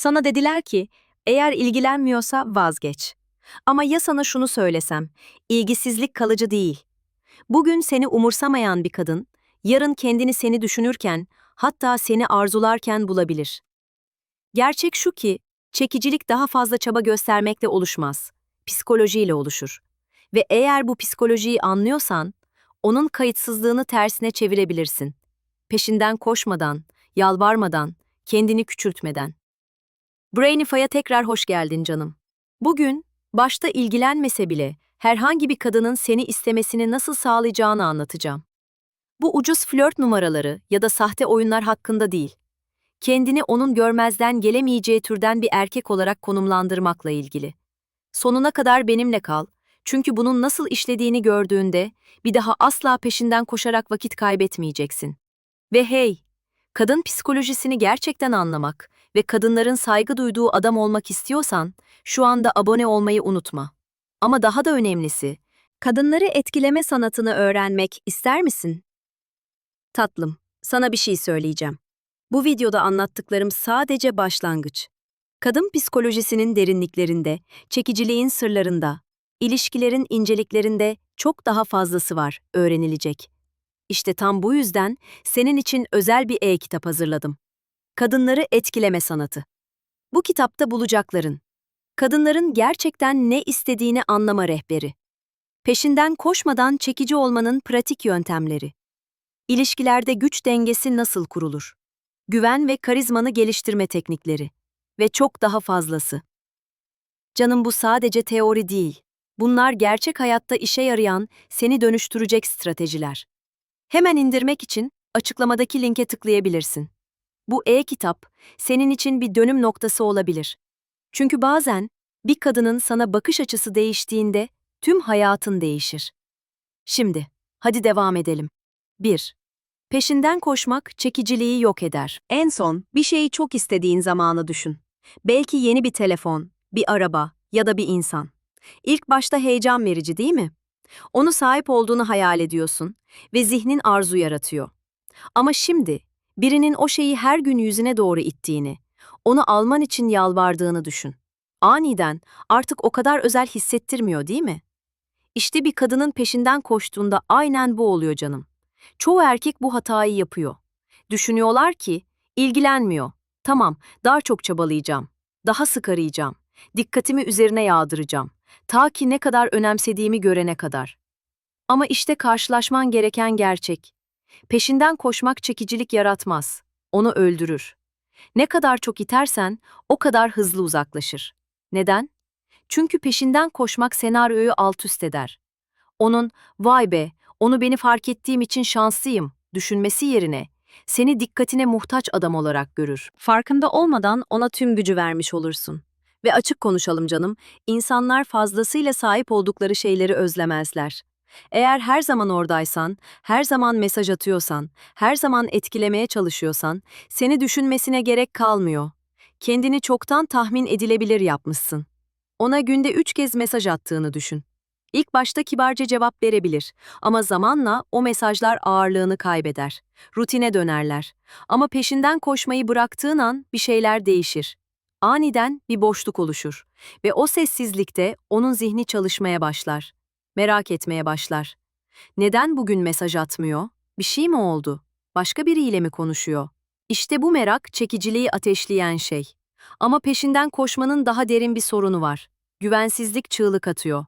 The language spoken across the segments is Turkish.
Sana dediler ki, eğer ilgilenmiyorsa vazgeç. Ama ya sana şunu söylesem, ilgisizlik kalıcı değil. Bugün seni umursamayan bir kadın, yarın kendini seni düşünürken, hatta seni arzularken bulabilir. Gerçek şu ki, çekicilik daha fazla çaba göstermekle oluşmaz. Psikolojiyle oluşur. Ve eğer bu psikolojiyi anlıyorsan, onun kayıtsızlığını tersine çevirebilirsin. Peşinden koşmadan, yalvarmadan, kendini küçültmeden. Brainify'a tekrar hoş geldin canım. Bugün, başta ilgilenmese bile herhangi bir kadının seni istemesini nasıl sağlayacağını anlatacağım. Bu ucuz flört numaraları ya da sahte oyunlar hakkında değil. Kendini onun görmezden gelemeyeceği türden bir erkek olarak konumlandırmakla ilgili. Sonuna kadar benimle kal, çünkü bunun nasıl işlediğini gördüğünde bir daha asla peşinden koşarak vakit kaybetmeyeceksin. Ve hey, kadın psikolojisini gerçekten anlamak ve kadınların saygı duyduğu adam olmak istiyorsan, şu anda abone olmayı unutma. Ama daha da önemlisi, kadınları etkileme sanatını öğrenmek ister misin? Tatlım, sana bir şey söyleyeceğim. Bu videoda anlattıklarım sadece başlangıç. Kadın psikolojisinin derinliklerinde, çekiciliğin sırlarında, ilişkilerin inceliklerinde çok daha fazlası var öğrenilecek. İşte tam bu yüzden senin için özel bir e-kitap hazırladım. Kadınları etkileme sanatı. Bu kitapta bulacakların. Kadınların gerçekten ne istediğini anlama rehberi. Peşinden koşmadan çekici olmanın pratik yöntemleri. İlişkilerde güç dengesi nasıl kurulur? Güven ve karizmanı geliştirme teknikleri. Ve çok daha fazlası. Canım bu sadece teori değil. Bunlar gerçek hayatta işe yarayan, seni dönüştürecek stratejiler. Hemen indirmek için açıklamadaki linke tıklayabilirsin. Bu e-kitap senin için bir dönüm noktası olabilir. Çünkü bazen bir kadının sana bakış açısı değiştiğinde tüm hayatın değişir. Şimdi hadi devam edelim. 1. Peşinden koşmak çekiciliği yok eder. En son bir şeyi çok istediğin zamanı düşün. Belki yeni bir telefon, bir araba ya da bir insan. İlk başta heyecan verici değil mi? Onu sahip olduğunu hayal ediyorsun ve zihnin arzu yaratıyor. Ama şimdi birinin o şeyi her gün yüzüne doğru ittiğini, onu alman için yalvardığını düşün. Aniden artık o kadar özel hissettirmiyor değil mi? İşte bir kadının peşinden koştuğunda aynen bu oluyor canım. Çoğu erkek bu hatayı yapıyor. Düşünüyorlar ki, ilgilenmiyor. Tamam, daha çok çabalayacağım. Daha sık arayacağım. Dikkatimi üzerine yağdıracağım. Ta ki ne kadar önemsediğimi görene kadar. Ama işte karşılaşman gereken gerçek. Peşinden koşmak çekicilik yaratmaz. Onu öldürür. Ne kadar çok itersen o kadar hızlı uzaklaşır. Neden? Çünkü peşinden koşmak senaryoyu alt üst eder. Onun, vay be, onu beni fark ettiğim için şanslıyım, düşünmesi yerine, seni dikkatine muhtaç adam olarak görür. Farkında olmadan ona tüm gücü vermiş olursun. Ve açık konuşalım canım, insanlar fazlasıyla sahip oldukları şeyleri özlemezler. Eğer her zaman oradaysan, her zaman mesaj atıyorsan, her zaman etkilemeye çalışıyorsan, seni düşünmesine gerek kalmıyor. Kendini çoktan tahmin edilebilir yapmışsın. Ona günde üç kez mesaj attığını düşün. İlk başta kibarca cevap verebilir ama zamanla o mesajlar ağırlığını kaybeder. Rutine dönerler. Ama peşinden koşmayı bıraktığın an bir şeyler değişir. Aniden bir boşluk oluşur ve o sessizlikte onun zihni çalışmaya başlar. Merak etmeye başlar. Neden bugün mesaj atmıyor? Bir şey mi oldu? Başka biriyle mi konuşuyor? İşte bu merak çekiciliği ateşleyen şey. Ama peşinden koşmanın daha derin bir sorunu var. Güvensizlik çığlık atıyor.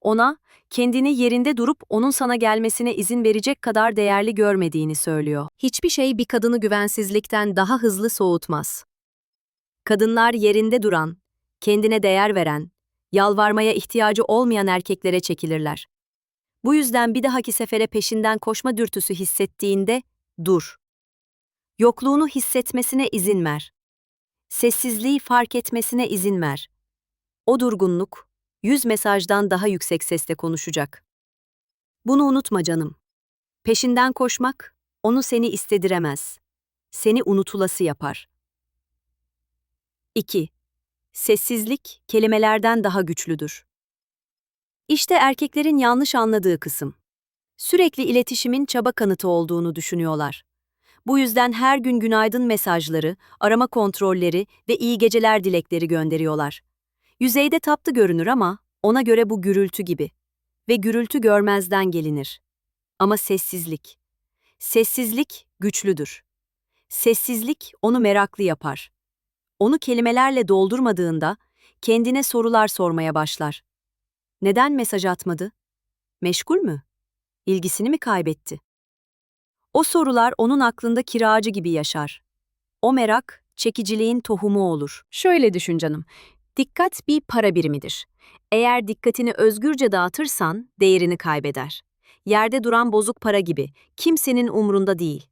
Ona, kendini yerinde durup onun sana gelmesine izin verecek kadar değerli görmediğini söylüyor. Hiçbir şey bir kadını güvensizlikten daha hızlı soğutmaz. Kadınlar yerinde duran, kendine değer veren, yalvarmaya ihtiyacı olmayan erkeklere çekilirler. Bu yüzden bir dahaki sefere peşinden koşma dürtüsü hissettiğinde dur. Yokluğunu hissetmesine izin ver. Sessizliği fark etmesine izin ver. O durgunluk, yüz mesajdan daha yüksek sesle konuşacak. Bunu unutma canım. Peşinden koşmak, onu seni istediremez. Seni unutulası yapar. 2. Sessizlik, kelimelerden daha güçlüdür. İşte erkeklerin yanlış anladığı kısım. Sürekli iletişimin çaba kanıtı olduğunu düşünüyorlar. Bu yüzden her gün günaydın mesajları, arama kontrolleri ve iyi geceler dilekleri gönderiyorlar. Yüzeyde tatlı görünür ama ona göre bu gürültü gibi. Ve gürültü görmezden gelinir. Ama sessizlik. Sessizlik güçlüdür. Sessizlik onu meraklı yapar. Onu kelimelerle doldurmadığında kendine sorular sormaya başlar. Neden mesaj atmadı? Meşgul mü? İlgisini mi kaybetti? O sorular onun aklında kiracı gibi yaşar. O merak, çekiciliğin tohumu olur. Şöyle düşün canım. Dikkat bir para birimidir. Eğer dikkatini özgürce dağıtırsan değerini kaybeder. Yerde duran bozuk para gibi, kimsenin umrunda değil.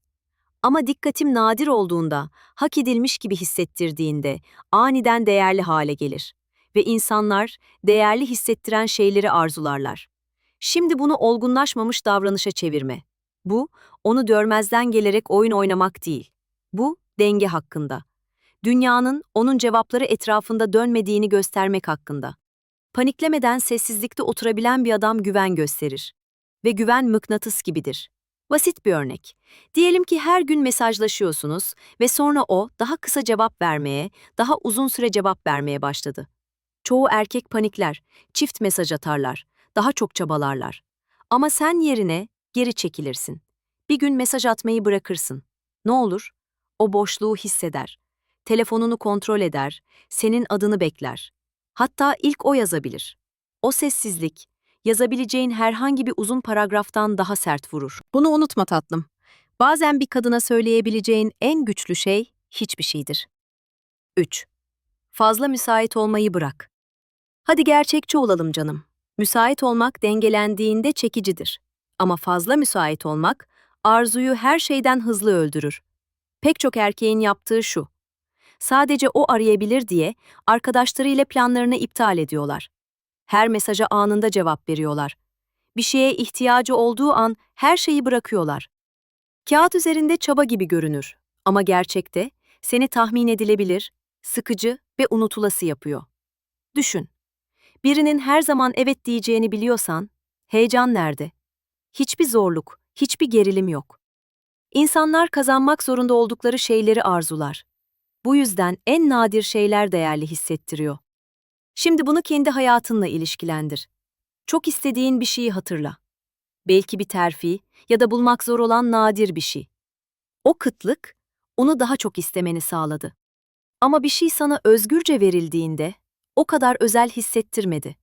Ama dikkatim nadir olduğunda, hak edilmiş gibi hissettirdiğinde aniden değerli hale gelir. Ve insanlar değerli hissettiren şeyleri arzularlar. Şimdi bunu olgunlaşmamış davranışa çevirme. Bu, onu görmezden gelerek oyun oynamak değil. Bu, denge hakkında. Dünyanın onun cevapları etrafında dönmediğini göstermek hakkında. Paniklemeden sessizlikte oturabilen bir adam güven gösterir. Ve güven mıknatıs gibidir. Basit bir örnek. Diyelim ki her gün mesajlaşıyorsunuz ve sonra o daha kısa cevap vermeye, daha uzun süre cevap vermeye başladı. Çoğu erkek panikler, çift mesaj atarlar, daha çok çabalarlar. Ama sen yerine geri çekilirsin. Bir gün mesaj atmayı bırakırsın. Ne olur? O boşluğu hisseder. Telefonunu kontrol eder, senin adını bekler. Hatta ilk o yazabilir. O sessizlik, yazabileceğin herhangi bir uzun paragraftan daha sert vurur. Bunu unutma tatlım. Bazen bir kadına söyleyebileceğin en güçlü şey hiçbir şeydir. 3. Fazla müsait olmayı bırak. Hadi gerçekçi olalım canım. Müsait olmak dengelendiğinde çekicidir. Ama fazla müsait olmak arzuyu her şeyden hızlı öldürür. Pek çok erkeğin yaptığı şu. Sadece o arayabilir diye arkadaşlarıyla planlarını iptal ediyorlar. Her mesaja anında cevap veriyorlar. Bir şeye ihtiyacı olduğu an her şeyi bırakıyorlar. Kağıt üzerinde çaba gibi görünür ama gerçekte seni tahmin edilebilir, sıkıcı ve unutulası yapıyor. Düşün. Birinin her zaman evet diyeceğini biliyorsan, heyecan nerede? Hiçbir zorluk, hiçbir gerilim yok. İnsanlar kazanmak zorunda oldukları şeyleri arzular. Bu yüzden en nadir şeyler değerli hissettiriyor. Şimdi bunu kendi hayatınla ilişkilendir. Çok istediğin bir şeyi hatırla. Belki bir terfi ya da bulmak zor olan nadir bir şey. O kıtlık, onu daha çok istemeni sağladı. Ama bir şey sana özgürce verildiğinde, o kadar özel hissettirmedi.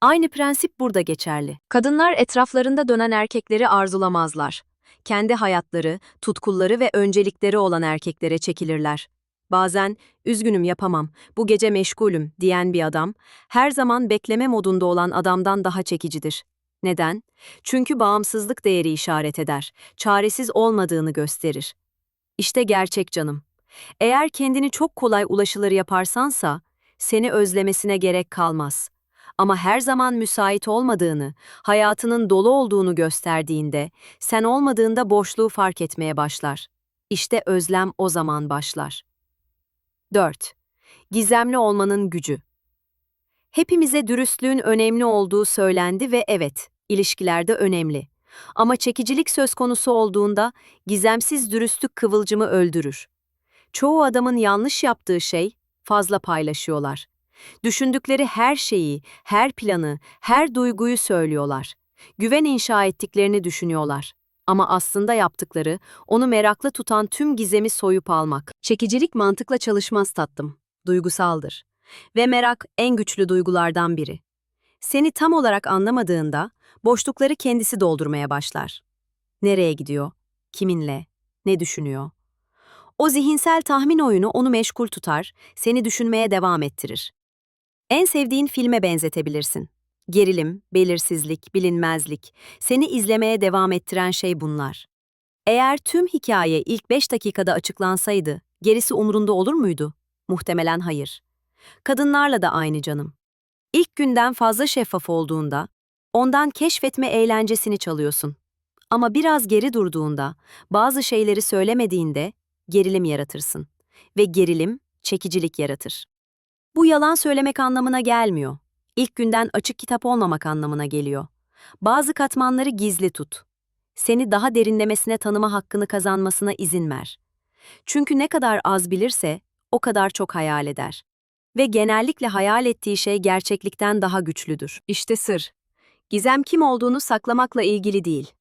Aynı prensip burada geçerli. Kadınlar etraflarında dönen erkekleri arzulamazlar. Kendi hayatları, tutkulları ve öncelikleri olan erkeklere çekilirler. Bazen, üzgünüm yapamam, bu gece meşgulüm diyen bir adam, her zaman bekleme modunda olan adamdan daha çekicidir. Neden? Çünkü bağımsızlık değeri işaret eder, çaresiz olmadığını gösterir. İşte gerçek canım. Eğer kendini çok kolay ulaşılır yaparsansa, seni özlemesine gerek kalmaz. Ama her zaman müsait olmadığını, hayatının dolu olduğunu gösterdiğinde, sen olmadığında boşluğu fark etmeye başlar. İşte özlem o zaman başlar. 4. Gizemli olmanın gücü. Hepimize dürüstlüğün önemli olduğu söylendi ve evet, ilişkilerde önemli. Ama çekicilik söz konusu olduğunda gizemsiz dürüstlük kıvılcımı öldürür. Çoğu adamın yanlış yaptığı şey fazla paylaşıyorlar. Düşündükleri her şeyi, her planı, her duyguyu söylüyorlar. Güven inşa ettiklerini düşünüyorlar. Ama aslında yaptıkları, onu meraklı tutan tüm gizemi soyup almak. Çekicilik mantıkla çalışmaz tatlım. Duygusaldır. Ve merak en güçlü duygulardan biri. Seni tam olarak anlamadığında, boşlukları kendisi doldurmaya başlar. Nereye gidiyor? Kiminle? Ne düşünüyor? O zihinsel tahmin oyunu onu meşgul tutar, seni düşünmeye devam ettirir. En sevdiğin filme benzetebilirsin. Gerilim, belirsizlik, bilinmezlik, seni izlemeye devam ettiren şey bunlar. Eğer tüm hikaye ilk 5 dakikada açıklansaydı, gerisi umrunda olur muydu? Muhtemelen hayır. Kadınlarla da aynı canım. İlk günden fazla şeffaf olduğunda, ondan keşfetme eğlencesini çalıyorsun. Ama biraz geri durduğunda, bazı şeyleri söylemediğinde gerilim yaratırsın. Ve gerilim çekicilik yaratır. Bu yalan söylemek anlamına gelmiyor. İlk günden açık kitap olmamak anlamına geliyor. Bazı katmanları gizli tut. seni daha derinlemesine tanıma hakkını kazanmasına izin ver. Çünkü ne kadar az bilirse, o kadar çok hayal eder. Ve genellikle hayal ettiği şey gerçeklikten daha güçlüdür. İşte sır. Gizem kim olduğunu saklamakla ilgili değil.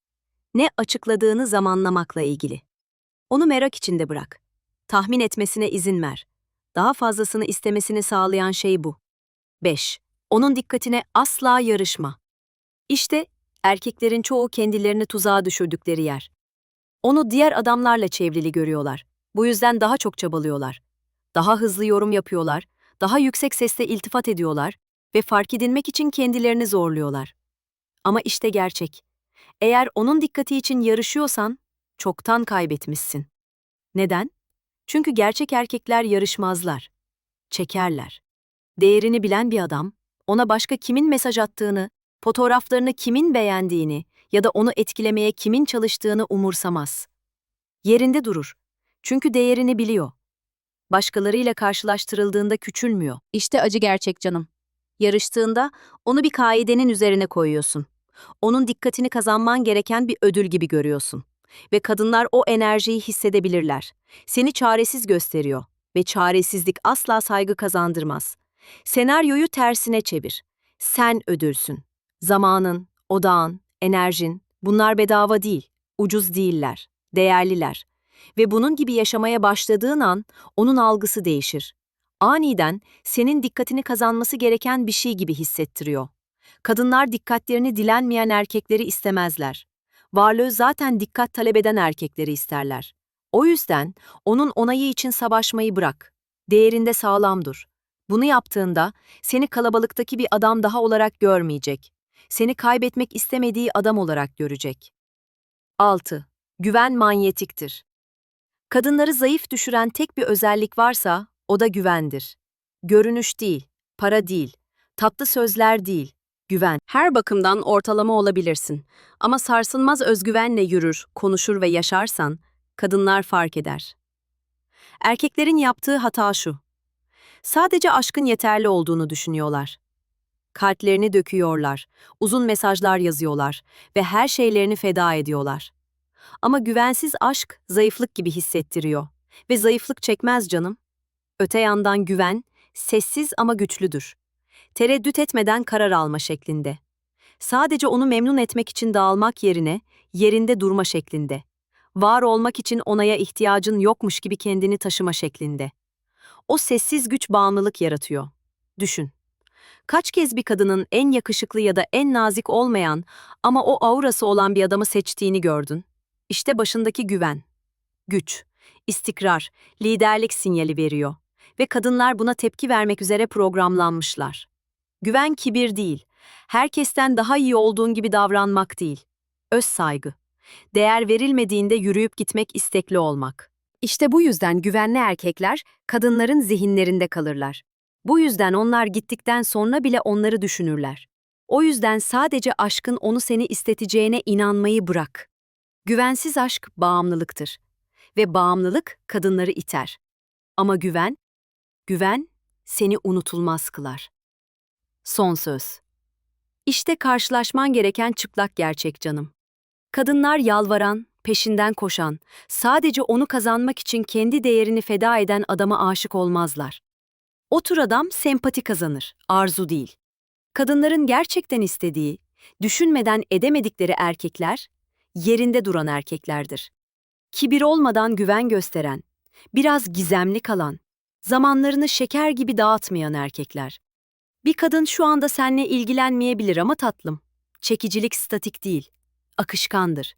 Ne açıkladığını zamanlamakla ilgili. Onu merak içinde bırak. Tahmin etmesine izin ver. Daha fazlasını istemesini sağlayan şey bu. 5. Onun dikkatine asla yarışma. İşte erkeklerin çoğu kendilerini tuzağa düşürdükleri yer. Onu diğer adamlarla çevrili görüyorlar. Bu yüzden daha çok çabalıyorlar. Daha hızlı yorum yapıyorlar, daha yüksek sesle iltifat ediyorlar ve fark edilmek için kendilerini zorluyorlar. Ama işte gerçek. Eğer onun dikkati için yarışıyorsan, çoktan kaybetmişsin. Neden? Çünkü gerçek erkekler yarışmazlar. Çekerler. Değerini bilen bir adam, ona başka kimin mesaj attığını, fotoğraflarını kimin beğendiğini ya da onu etkilemeye kimin çalıştığını umursamaz. Yerinde durur. Çünkü değerini biliyor. Başkalarıyla karşılaştırıldığında küçülmüyor. İşte acı gerçek canım. Yarıştığında onu bir kaidenin üzerine koyuyorsun. Onun dikkatini kazanman gereken bir ödül gibi görüyorsun. Ve kadınlar o enerjiyi hissedebilirler. Seni çaresiz gösteriyor ve çaresizlik asla saygı kazandırmaz. Senaryoyu tersine çevir. Sen ödülsün. Zamanın, odağın, enerjin, bunlar bedava değil, ucuz değiller, değerliler. Ve bunun gibi yaşamaya başladığın an onun algısı değişir. Aniden senin dikkatini kazanması gereken bir şey gibi hissettiriyor. Kadınlar dikkatlerini dilenmeyen erkekleri istemezler. Varlığı zaten dikkat talep eden erkekleri isterler. O yüzden onun onayı için savaşmayı bırak. Değerinde sağlam dur. Bunu yaptığında seni kalabalıktaki bir adam daha olarak görmeyecek. Seni kaybetmek istemediği adam olarak görecek. 6. Güven manyetiktir. Kadınları zayıf düşüren tek bir özellik varsa o da güvendir. Görünüş değil, para değil, tatlı sözler değil, güven. Her bakımdan ortalama olabilirsin ama sarsılmaz özgüvenle yürür, konuşur ve yaşarsan kadınlar fark eder. Erkeklerin yaptığı hata şu. Sadece aşkın yeterli olduğunu düşünüyorlar. Kalplerini döküyorlar, uzun mesajlar yazıyorlar ve her şeylerini feda ediyorlar. Ama güvensiz aşk zayıflık gibi hissettiriyor ve zayıflık çekmez canım. Öte yandan güven sessiz ama güçlüdür. Tereddüt etmeden karar alma şeklinde. Sadece onu memnun etmek için dağılmak yerine yerinde durma şeklinde. Var olmak için onaya ihtiyacın yokmuş gibi kendini taşıma şeklinde. O sessiz güç bağımlılık yaratıyor. Düşün. Kaç kez bir kadının en yakışıklı ya da en nazik olmayan ama o aurası olan bir adamı seçtiğini gördün? İşte başındaki güven. Güç, istikrar, liderlik sinyali veriyor ve kadınlar buna tepki vermek üzere programlanmışlar. Güven kibir değil, herkesten daha iyi olduğun gibi davranmak değil. Öz saygı. Değer verilmediğinde yürüyüp gitmek istekli olmak. İşte bu yüzden güvenli erkekler kadınların zihinlerinde kalırlar. Bu yüzden onlar gittikten sonra bile onları düşünürler. O yüzden sadece aşkın onu seni isteteceğine inanmayı bırak. Güvensiz aşk bağımlılıktır ve bağımlılık kadınları iter. Ama güven, güven seni unutulmaz kılar. Son söz. İşte karşılaşman gereken çıplak gerçek canım. Kadınlar yalvaran, peşinden koşan, sadece onu kazanmak için kendi değerini feda eden adama aşık olmazlar. O tür adam sempati kazanır, arzu değil. Kadınların gerçekten istediği, düşünmeden edemedikleri erkekler, yerinde duran erkeklerdir. Kibir olmadan güven gösteren, biraz gizemli kalan, zamanlarını şeker gibi dağıtmayan erkekler. Bir kadın şu anda seninle ilgilenmeyebilir ama tatlım. Çekicilik statik değil, akışkandır.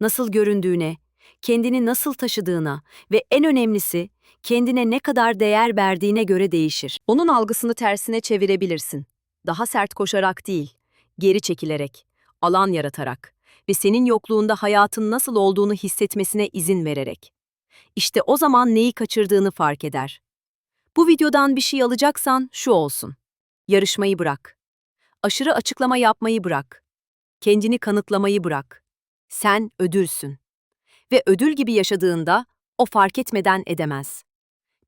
Nasıl göründüğüne, kendini nasıl taşıdığına ve en önemlisi kendine ne kadar değer verdiğine göre değişir. Onun algısını tersine çevirebilirsin. Daha sert koşarak değil, geri çekilerek, alan yaratarak ve senin yokluğunda hayatın nasıl olduğunu hissetmesine izin vererek. İşte o zaman neyi kaçırdığını fark eder. Bu videodan bir şey alacaksan şu olsun. Yarışmayı bırak. Aşırı açıklama yapmayı bırak. Kendini kanıtlamayı bırak. Sen ödülsün. Ve ödül gibi yaşadığında o fark etmeden edemez.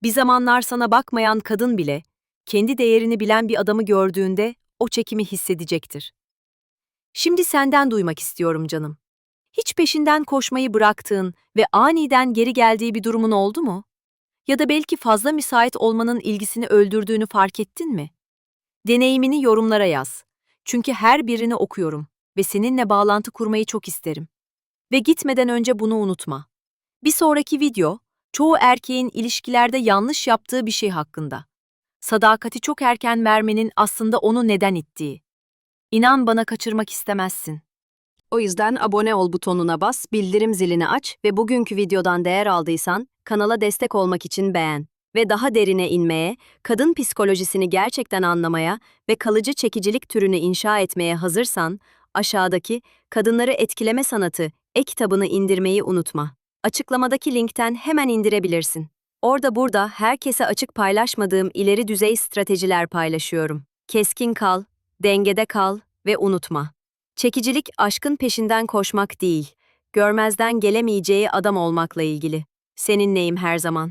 Bir zamanlar sana bakmayan kadın bile kendi değerini bilen bir adamı gördüğünde o çekimi hissedecektir. Şimdi senden duymak istiyorum canım. Hiç peşinden koşmayı bıraktığın ve aniden geri geldiği bir durumun oldu mu? Ya da belki fazla müsait olmanın ilgisini öldürdüğünü fark ettin mi? Deneyimini yorumlara yaz. Çünkü her birini okuyorum ve seninle bağlantı kurmayı çok isterim. Ve gitmeden önce bunu unutma. Bir sonraki video, çoğu erkeğin ilişkilerde yanlış yaptığı bir şey hakkında. Sadakati çok erken vermenin aslında onu neden ittiği. İnan bana kaçırmak istemezsin. O yüzden abone ol butonuna bas, bildirim zilini aç ve bugünkü videodan değer aldıysan kanala destek olmak için beğen. Ve daha derine inmeye, kadın psikolojisini gerçekten anlamaya ve kalıcı çekicilik türünü inşa etmeye hazırsan, aşağıdaki Kadınları Etkileme Sanatı e-kitabını indirmeyi unutma. Açıklamadaki linkten hemen indirebilirsin. Orada burada herkese açık paylaşmadığım ileri düzey stratejiler paylaşıyorum. Keskin kal, dengede kal ve unutma. Çekicilik aşkın peşinden koşmak değil, görmezden gelemeyeceği adam olmakla ilgili. Seninleyim her zaman.